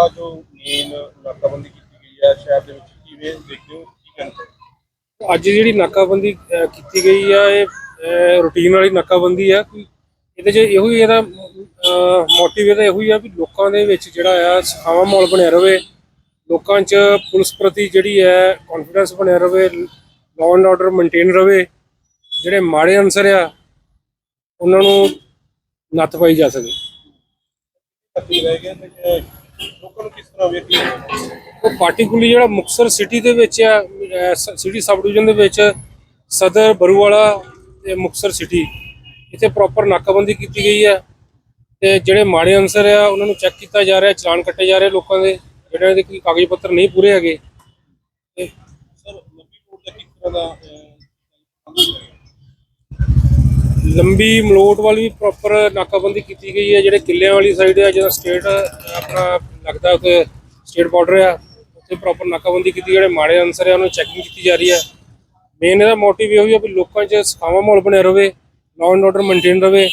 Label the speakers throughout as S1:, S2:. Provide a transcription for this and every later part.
S1: ਕੱਲ੍ਹ ਜੋ ਮੇਨ ਨਾਕਾਬੰਦੀ ਕੀਤੀ ਗਈ ਹੈ ਸ਼ਹਿਰ ਦੇ ਵਿੱਚ ਕਿਵੇਂ ਦੇਖਦੇ ਹੋ? ਕੀ ਕਹਿੰਦੇ
S2: ਅੱਜ ਜਿਹੜੀ ਨਾਕਾਬੰਦੀ ਅਹ, ਕੀਤੀ ਗਈ ਆ ਇਹ ਰੂਟੀਨ ਵਾਲੀ ਨਾਕਾਬੰਦੀ ਆ ਕੋਈ ਇਹਦੇ 'ਚ ਇਹੋ ਹੀ ਇਹਦਾ ਮੋਟਿਵ ਇਹਦਾ ਇਹੋ ਹੀ ਆ ਵੀ ਲੋਕਾਂ ਦੇ ਵਿੱਚ ਜਿਹੜਾ ਆ ਸਖਾਵਾ ਮਾਹੌਲ ਬਣਿਆ ਰਵੇ ਲੋਕਾਂ 'ਚ ਪੁਲਿਸ ਪ੍ਰਤੀ ਜਿਹੜੀ ਹੈ ਕੌਨਫੀਡੈਂਸ ਬਣਿਆ ਰਵੇ ਲਾਅ ਐਂਡ ਆਰਡਰ ਮੇਨਟੇਨ ਰਵੇ ਜਿਹੜੇ ਮਾੜੇ ਅਨਸਰ ਆ ਉਹਨਾਂ ਨੂੰ ਨੱਥ ਪਾਈ ਜਾ ਸਕੇ।
S1: ਅੱਗੇ ਰਹਿ ਗਏ ਤੇ ਲੋਕਾਂ ਨੂੰ ਕਿਸ ਤਰ੍ਹਾਂ ਵੇਖੀ
S2: ਉਹ ਪਾਰਟਿਕੂਲਰ ਜਿਹੜਾ ਮੁਕਤਸਰ ਸਿਟੀ ਦੇ ਵਿੱਚ ਆ ਸਿਟੀ ਸਬ ਡਿਵੀਜ਼ਨ ਦੇ ਵਿੱਚ ਸਦਰ ਬਰੂਵਾਲਾ ਤੇ ਮੁਕਤਸਰ ਸਿਟੀ ਇੱਥੇ ਪ੍ਰੋਪਰ ਨਾਕਾਬੰਦੀ ਕੀਤੀ ਗਈ ਹੈ ਤੇ ਜਿਹੜੇ ਮਾੜੇ ਅਨਸਰ ਆ ਉਹਨਾਂ ਨੂੰ ਚੈੱਕ ਕੀਤਾ ਜਾ ਰਿਹਾ ਚਲਾਨ ਕੱਟੇ ਜਾ ਰਹੇ ਲੋਕਾਂ ਦੇ ਜਿਹੜਿਆਂ ਦੇ ਕੋਈ ਕਾਗਜ਼ ਪੱਤਰ ਨਹੀਂ ਪੂਰੇ ਹੈਗੇ। ਤੇ
S1: ਸਰ ਲੰਬੀ ਦਾ ਕਿਸ ਤਰ੍ਹਾਂ ਦਾ
S2: ਲੰਬੀ ਮਲੋਟ ਵਾਲੀ ਪ੍ਰੋਪਰ ਨਾਕਾਬੰਦੀ ਕੀਤੀ ਗਈ ਹੈ ਜਿਹੜੇ ਕਿੱਲਿਆਂ ਵਾਲੀ ਸਾਈਡ ਹੈ ਜਿਹੜਾ ਸਟੇਟ ਆਪਣਾ ਲੱਗਦਾ ਉੱਥੇ ਸਟੇਟ ਬਾਰਡਰ ਆ ਉੱਥੇ ਪ੍ਰੋਪਰ ਨਾਕਾਬੰਦੀ ਕੀਤੀ ਜਿਹੜੇ ਮਾੜੇ ਅਨਸਰ ਆ ਉਹਨਾਂ ਨੂੰ ਚੈਕਿੰਗ ਕੀਤੀ ਜਾ ਰਹੀ ਹੈ ਮੇਨ ਇਹਦਾ ਮੋਟਿਵ ਇਹੋ ਹੀ ਆ ਵੀ ਲੋਕਾਂ 'ਚ ਸਖਾਵਾ ਮਾਹੌਲ ਬਣਿਆ ਰਵੇ ਲਾਅ ਐਂਡ ਆਰਡਰ ਮੇਨਟੇਨ ਰਵੇ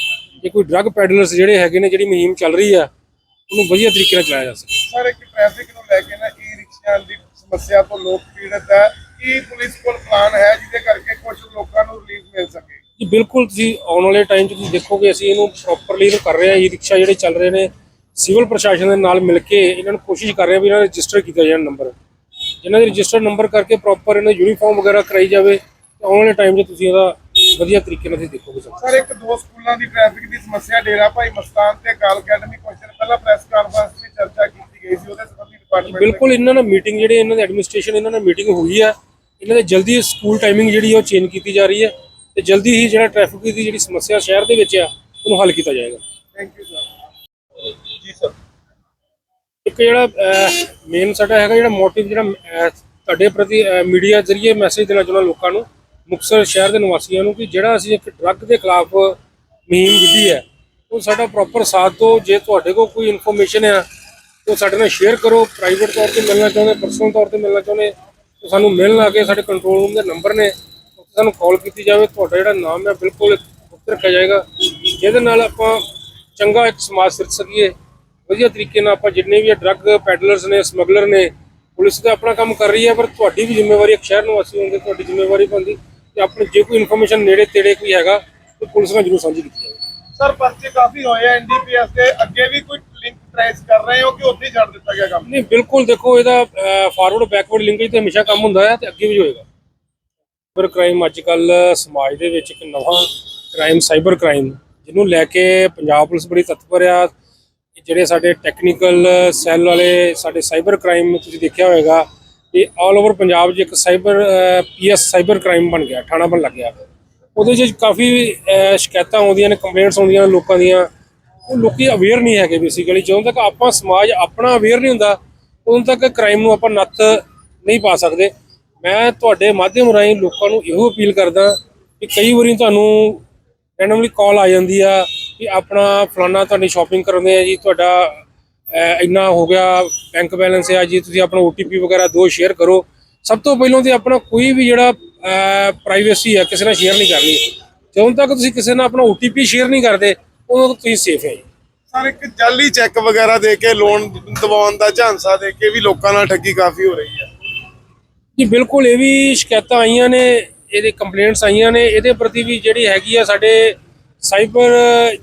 S2: ਜੇ ਕੋਈ ਡਰੱਗ ਪੈਡਲਰਸ ਜਿਹੜੇ ਹੈਗੇ ਨੇ ਜਿਹੜੀ ਮੁਹਿੰਮ ਚੱਲ ਰਹੀ ਆ ਉਹਨੂੰ ਵਧੀਆ ਤਰੀਕੇ ਨਾਲ ਚਲਾਇਆ ਜਾ ਸਕੇ।
S1: ਸਰ ਇੱਕ ਟ੍ਰੈਫਿਕ ਨੂੰ ਲੈ ਕੇ ਨਾ ਈ ਰਿਕਸ਼ਿਆਂ ਦੀ ਸਮੱਸਿਆ ਤੋਂ ਲੋਕ ਪੀੜਤ ਹੈ ਕੀ ਪੁਲਿਸ ਕੋਲ ਪਲਾਨ ਹੈ ਜਿਹਦੇ ਕਰਕੇ ਕੁਝ ਲੋਕਾਂ ਨੂੰ ਰਿਲੀਫ ਮਿਲ ਸਕੇ?
S2: ਜੀ ਬਿਲਕੁਲ ਤੁਸੀਂ ਆਉਣ ਵਾਲੇ ਟਾਈਮ 'ਚ ਤੁਸੀਂ ਦੇਖੋਗੇ ਅਸੀਂ ਇਹਨੂੰ ਪ੍ਰੋਪਰਲੀ ਇਹਨੂੰ ਕਰ ਰਹੇ ਹਾਂ ਈ ਰਿਕਸ਼ਾ ਜਿਹੜੇ ਚੱਲ ਰਹੇ ਨੇ ਸਿਵਲ ਪ੍ਰਸ਼ਾਸਨ ਦੇ ਨਾਲ ਮਿਲ ਕੇ ਇਹਨਾਂ ਨੂੰ ਕੋਸ਼ਿਸ਼ ਕਰ ਰਹੇ ਵੀ ਇਹਨਾਂ ਦਾ ਰਜਿਸਟਰ ਕੀਤਾ ਜਾਣ ਨੰਬਰ ਜਿਨ੍ਹਾਂ ਦੇ ਰਜਿਸਟਰ ਨੰਬਰ ਕਰਕੇ ਪ੍ਰੋਪਰ ਇਹਨਾਂ ਦੀ ਯੂਨੀਫਾਰਮ ਵਗੈਰਾ ਕਰਾਈ ਜਾਵੇ ਤੇ ਆਉਣ ਵਾਲੇ ਟਾਈਮ 'ਚ ਤੁਸੀਂ ਇਹਦਾ ਵਧੀਆ ਤਰੀਕੇ ਨਾਲ ਤੁਸੀਂ ਦੇਖੋਗੇ
S1: ਸਰ। ਇੱਕ ਦੋ ਸਕੂਲਾਂ ਦੀ ਟ੍ਰੈਫਿਕ ਦੀ ਸਮੱਸਿਆ ਡੇਰਾ ਭਾਈ ਮਸਤਾਨ ਤੇ ਕਾਲ ਅਕੈਡਮੀ ਕੁਐਸਚਨ ਪਹਿਲਾਂ ਪ੍ਰੈਸ ਕਾਨਫਰੰਸ ਵਿੱਚ ਚਰਚਾ ਕੀਤੀ ਗਈ ਸੀ ਉਹਦੇ ਸੰਬੰਧੀ ਡਿਪਾਰਟਮੈਂਟ
S2: ਬਿਲਕੁਲ ਇਹਨਾਂ ਨਾਲ ਮੀਟਿੰਗ ਜਿਹੜੇ ਇਹਨਾਂ ਦੇ ਐਡਮਿਨਿਸਟ੍ਰੇਸ਼ਨ ਇਹਨਾਂ ਨਾਲ ਮੀਟਿੰਗ ਹੋਈ ਆ। ਇਹਨਾਂ ਦੇ ਜਲਦੀ ਸਕੂਲ ਟਾਈਮਿੰਗ ਜਿਹੜੀ ਉਹ ਚੇਂਜ ਕੀਤੀ ਜਾ ਰਹੀ ਹੈ ਤੇ ਜਲਦੀ ਹੀ ਜਿਹੜਾ ਟ੍ਰੈਫਿਕ ਦੀ ਜਿਹੜੀ ਸਮੱਸਿਆ ਸ਼ਹਿਰ ਦੇ ਵਿੱਚ ਆ ਉਹਨੂੰ ਹੱਲ ਕੀਤਾ ਜਾਏਗਾ।
S1: ਥੈਂਕ ਯੂ ਸਰ
S2: ਇੱਕ ਜਿਹੜਾ ਮੇਨ ਸਾਡਾ ਹੈਗਾ ਜਿਹੜਾ ਮੋਟਿਵ ਜਿਹੜਾ ਅਹ, ਤੁਹਾਡੇ ਪ੍ਰਤੀ ਮੀਡੀਆ ਜ਼ਰੀਏ ਮੈਸੇਜ ਦੇਣਾ ਚਾਹੁੰਦਾ ਲੋਕਾਂ ਨੂੰ ਮੁਕਤਸਰ ਸ਼ਹਿਰ ਦੇ ਨਿਵਾਸੀਆਂ ਨੂੰ ਕਿ ਜਿਹੜਾ ਅਸੀਂ ਇੱਕ ਡਰੱਗ ਦੇ ਖਿਲਾਫ ਮੁਹਿੰਮ ਵਿੱਢੀ ਹੈ ਉਹ ਸਾਡਾ ਪ੍ਰੋਪਰ ਸਾਥ ਦਿਓ ਜੇ ਤੁਹਾਡੇ ਕੋਲ ਕੋਈ ਇਨਫੋਰਮੇਸ਼ਨ ਆ ਉਹ ਸਾਡੇ ਨਾਲ ਸ਼ੇਅਰ ਕਰੋ ਪ੍ਰਾਈਵੇਟ ਤੌਰ ਤੇ ਮਿਲਣਾ ਚਾਹੁੰਦੇ ਪਰਸਨਲ ਤੌਰ ਤੇ ਮਿਲਣਾ ਚਾਹੁੰਦੇ ਤਾਂ ਸਾਨੂੰ ਮਿਲਣ ਆ ਕੇ ਸਾਡੇ ਕੰਟਰੋਲ ਰੂਮ ਦੇ ਨੰਬਰ ਨੇ ਉੱਥੇ ਸਾਨੂੰ ਕਾਲ ਕੀਤੀ ਜਾਵੇ ਤੁਹਾਡਾ ਜਿਹੜਾ ਨਾਮ ਹੈ ਬਿਲਕੁਲ ਗੁਪਤ ਰੱਖਿਆ ਜਾਏਗਾ ਜਿਹਦੇ ਨਾਲ ਆਪਾਂ ਚੰਗਾ ਇੱਕ ਸਮਾਜ ਸਿਰਜ ਸਕੀਏ। ਵਧੀਆ ਤਰੀਕੇ ਨਾਲ ਆਪਾਂ ਜਿੰਨੇ ਵੀ ਡਰੱਗ ਪੈਡਲਰਸ ਨੇ ਸਮਗਲਰ ਨੇ ਪੁਲਿਸ ਤਾਂ ਆਪਣਾ ਕੰਮ ਕਰ ਰਹੀ ਹੈ ਪਰ ਤੁਹਾਡੀ ਵੀ ਜ਼ਿੰਮੇਵਾਰੀ ਇੱਕ ਸ਼ਹਿਰ ਨਿਵਾਸੀ ਹੋਣ ਦੀ ਤੁਹਾਡੀ ਜ਼ਿੰਮੇਵਾਰੀ ਬਣਦੀ ਕਿ ਆਪਣੇ ਜੇ ਕੋਈ ਇਨਫੋਰਮੇਸ਼ਨ ਨੇੜੇ ਤੇੜੇ ਕੋਈ ਹੈਗਾ ਤਾਂ ਪੁਲਿਸ ਨਾਲ ਜ਼ਰੂਰ ਸਾਂਝੀ ਕੀਤੀ ਜਾਵੇ।
S1: ਸਰ ਪਰਚੇ ਕਾਫੀ ਹੋਏ ਆ ਐਨਡੀਪੀਐਸ ਦੇ ਅੱਗੇ ਵੀ ਕੋਈ ਲਿੰਕ ਟ੍ਰੇਸ ਕਰ ਰਹੇ ਹੋ ਕਿ ਉੱਥੇ ਛੱਡ ਦਿੱਤਾ ਗਿਆ ਕੰਮ?
S2: ਨਹੀਂ ਬਿਲਕੁਲ ਦੇਖੋ ਇਹਦਾ ਫਾਰਵਰਡ ਬੈਕਵਰਡ ਲਿੰਕੇਜ ਤੇ ਹਮੇਸ਼ਾ ਕੰਮ ਹੁੰਦਾ ਹੈ ਤੇ ਅੱਗੇ ਵੀ ਹੋਏਗਾ। ਸਾਈਬਰ ਕ੍ਰਾਈਮ ਅੱਜ ਕੱਲ ਸਮਾਜ ਦੇ ਵਿੱਚ ਇੱਕ ਨਵਾਂ ਕ੍ਰਾਈਮ ਸਾਈਬਰ ਕ੍ਰਾਈਮ ਜਿਹਨੂੰ ਲੈ ਕੇ ਪੰਜਾਬ ਪੁਲਿਸ ਬੜੀ ਤਤਪਰ ਆ ਜਿਹੜੇ ਸਾਡੇ ਟੈਕਨੀਕਲ ਸੈੱਲ ਵਾਲੇ ਸਾਡੇ ਸਾਈਬਰ ਕ੍ਰਾਈਮ ਤੁਸੀਂ ਦੇਖਿਆ ਹੋਵੇਗਾ, ਇਹ ਆਲ ਓਵਰ ਪੰਜਾਬ 'ਚ ਇੱਕ ਸਾਈਬਰ ਪੀਐਸ ਸਾਈਬਰ ਕ੍ਰਾਈਮ ਬਣ ਗਿਆ ਥਾਣਾ ਬਣ ਲੱਗ ਗਿਆ। ਉਹਦੇ 'ਚ ਕਾਫੀ ਸ਼ਿਕਾਇਤਾਂ ਆਉਂਦੀਆਂ ਨੇ ਕੰਪਲੇਂਟਸ ਆਉਂਦੀਆਂ ਨੇ ਲੋਕਾਂ ਦੀਆਂ। ਉਹ ਲੋਕੀ ਅਵੇਅਰ ਨਹੀਂ ਹੈਗੇ ਬੇਸਿਕਲੀ ਜਦੋਂ ਤੱਕ ਆਪਾਂ ਸਮਾਜ ਆਪਣਾ ਅਵੇਅਰ ਨਹੀਂ ਹੁੰਦਾ, ਉਦੋਂ ਤੱਕ ਕ੍ਰਾਈਮ ਨੂੰ ਆਪਾਂ ਨੱਥ ਨਹੀਂ ਪਾ ਸਕਦੇ। ਮੈਂ ਤੁਹਾਡੇ ਮਾਧਿਅਮ ਰਾਹੀਂ ਲੋਕਾਂ ਨੂੰ ਇਹੋ ਅਪੀਲ ਕਰਦਾ ਕਿ ਕਈ ਵਾਰੀ ਤੁਹਾਨੂੰ ਰੈਂਡਮਲੀ ਕਾਲ ਆ ਜਾਂਦੀ ਆ ਕਿ ਆਪਣਾ ਫਲਾਨਾ ਤੁਹਾਡੀ ਸ਼ਾਪਿੰਗ ਕਰਾਉਂਦੇ ਆ ਜੀ ਤੁਹਾਡਾ ਇੰਨਾ ਹੋ ਗਿਆ ਬੈਂਕ ਬੈਲੈਂਸ ਆ ਜੀ ਤੁਸੀਂ ਆਪਣਾ OTP ਵਗੈਰਾ ਦੋ ਸ਼ੇਅਰ ਕਰੋ। ਸਭ ਤੋਂ ਪਹਿਲਾਂ ਤੇ ਆਪਣਾ ਕੋਈ ਵੀ ਜਿਹੜਾ ਪ੍ਰਾਈਵੇਸੀ ਆ ਕਿਸੇ ਨਾਲ ਸ਼ੇਅਰ ਨਹੀਂ ਕਰਨੀ। ਜਦੋਂ ਤੱਕ ਤੁਸੀਂ ਕਿਸੇ ਨਾਲ ਆਪਣਾ OTP ਸ਼ੇਅਰ ਨਹੀਂ ਕਰਦੇ ਉਦੋਂ ਤੱਕ ਤੁਸੀਂ ਸੇਫ ਹੈ
S1: ਸਰ ਇੱਕ ਜਾਲੀ ਚੈੱਕ ਵਗੈਰਾ ਦੇ ਕੇ ਲੋਨ ਦਿਵਾਉਣ ਦਾ ਝਾਂਸਾ ਦੇ ਕੇ ਵੀ ਲੋਕਾਂ ਨਾਲ ਠੱਗੀ ਕਾਫੀ ਹੋ ਰਹੀ ਹੈ।
S2: ਜੀ ਬਿਲਕੁਲ ਇਹ ਵੀ ਸ਼ਿਕਾਇਤਾਂ ਆਈਆਂ ਨੇ ਇਹਦੇ ਕੰਪਲੇਂਟਸ ਆਈਆਂ ਨੇ ਇਹਦੇ ਪ੍ਰਤੀ ਵੀ ਜਿਹੜੀ ਹੈਗੀ ਆ ਸਾਡੇ ਸਾਈਬਰ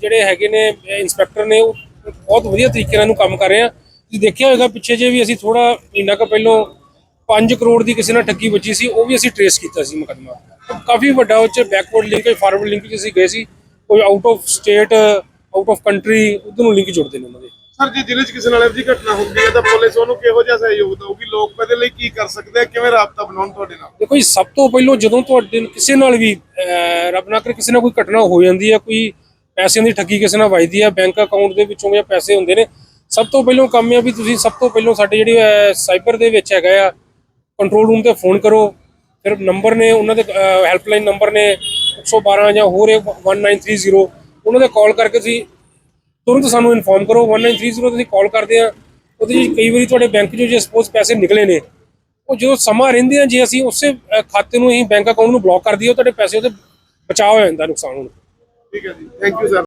S2: ਜਿਹੜੇ ਹੈਗੇ ਨੇ ਇਨਸਪੈਕਟਰ ਨੇ, ਉਹ ਬਹੁਤ ਵਧੀਆ ਤਰੀਕੇ ਨਾਲ ਇਹਨੂੰ ਕੰਮ ਕਰ ਰਹੇ ਆ। ਤੁਸੀਂ ਦੇਖਿਆ ਹੋਵੇਗਾ ਪਿੱਛੇ ਜੇ ਵੀ ਅਸੀਂ ਥੋੜਾ ਮਹੀਨਾ ਕੁ ਪਹਿਲਾਂ 5 ਕਰੋੜ ਦੀ ਕਿਸੇ ਨਾਲ ਠੱਗੀ ਵੱਜੀ ਸੀ, ਉਹ ਵੀ ਅਸੀਂ ਟਰੇਸ ਕੀਤਾ ਸੀ ਮੁਕੱਦਮਾ। ਕਾਫੀ ਵੱਡਾ ਉਹ ਚ ਬੈਕਵਰਡ ਲਿੰਕ ਫਾਰਵਰਡ ਲਿੰਕ ਅਸੀਂ ਗਏ ਸੀ, ਕੋਈ out of state out of country ਉਧਰ ਨੂੰ ਲਿੰਕ ਜੁੜਦੇ ਨੇ ਉਹਨਾਂ ਦੇ।
S1: ਸਰ ਜੀ ਜ਼ਿਲ੍ਹੇ 'ਚ ਕਿਸੇ ਨਾਲ ਇਹੋ ਘਟਨਾ ਹੁੰਦੀ ਹੈ ਤਾਂ ਪੁਲਿਸ ਉਹਨੂੰ ਕਿਹੋ ਜਿਹਾ ਸਹਿਯੋਗ ਦੇਊਗੀ? ਲੋਕ ਇਹਦੇ ਲਈ ਕੀ ਕਰ ਸਕਦੇ ਆ? ਕਿਵੇਂ ਰਾਬਤਾ ਬਣਾਉਣ ਤੁਹਾਡੇ ਨਾਲ?
S2: ਦੇਖੋ ਜੀ ਸਭ ਤੋਂ ਪਹਿਲਾਂ ਜਦੋਂ ਤੁਹਾਡੇ ਕਿਸੇ ਨਾਲ ਵੀ ਅਹ, ਰੱਬ ਨਾ ਕਰੇ ਕਿਸੇ ਨਾਲ ਕੋਈ ਘਟਨਾ ਹੋ ਜਾਂਦੀ ਹੈ ਕੋਈ ਪੈਸਿਆਂ ਦੀ ਠੱਗੀ ਕਿਸੇ ਨਾਲ ਵੱਜਦੀ ਹੈ ਬੈਂਕ ਅਕਾਊਂਟ ਦੇ ਵਿੱਚੋਂ ਜਾਂ ਪੈਸੇ ਹੁੰਦੇ ਨੇ ਸਭ ਤੋਂ ਪਹਿਲਾਂ ਕੰਮ ਆ ਵੀ ਤੁਸੀਂ ਸਭ ਤੋਂ ਪਹਿਲਾਂ ਸਾਡੇ ਜਿਹੜੇ ਸਾਈਬਰ ਦੇ ਵਿੱਚ ਹੈਗਾ ਆ ਕੰਟਰੋਲ ਰੂਮ ਤੇ ਫੋਨ ਕਰੋ ਫਿਰ ਨੰਬਰ ਨੇ ਉਹਨਾਂ ਦੇ ਹੈਲਪਲਾਈਨ ਨੰਬਰ ਨੇ 112 ਜਾਂ ਹੋਰ ਇਹ 1930 ਉਹਨਾਂ ਦੇ ਕਾਲ ਕਰਕੇ ਤੁਸੀਂ ਤੁਰੰਤ ਸਾਨੂੰ ਇਨਫੋਰਮ ਕਰੋ 1930 ਤੁਸੀਂ ਕਾਲ ਕਰਦੇ ਆ ਉਹਦੇ ਵਿੱਚ ਕਈ ਵਾਰੀ ਤੁਹਾਡੇ ਬੈਂਕ 'ਚੋਂ ਜੇ ਸਪੋਜ਼ ਪੈਸੇ ਨਿਕਲੇ ਨੇ, ਉਹ ਜਦੋਂ ਸਮਾਂ ਰਹਿੰਦੇ ਆ, ਜੇ ਅਸੀਂ ਉਸੇ ਖਾਤੇ ਨੂੰ ਹੀ ਬੈਂਕ ਅਕਾਊਂਟ ਨੂੰ ਬਲੌਕ ਕਰ ਦਈਏ ਤੁਹਾਡੇ ਪੈਸੇ ਉਹਦੇ ਬਚਾਅ ਹੋ ਜਾਂਦਾ ਨੁਕਸਾਨ ਹੋਣ।
S1: ਠੀਕ ਹੈ ਜੀ। Thank you sir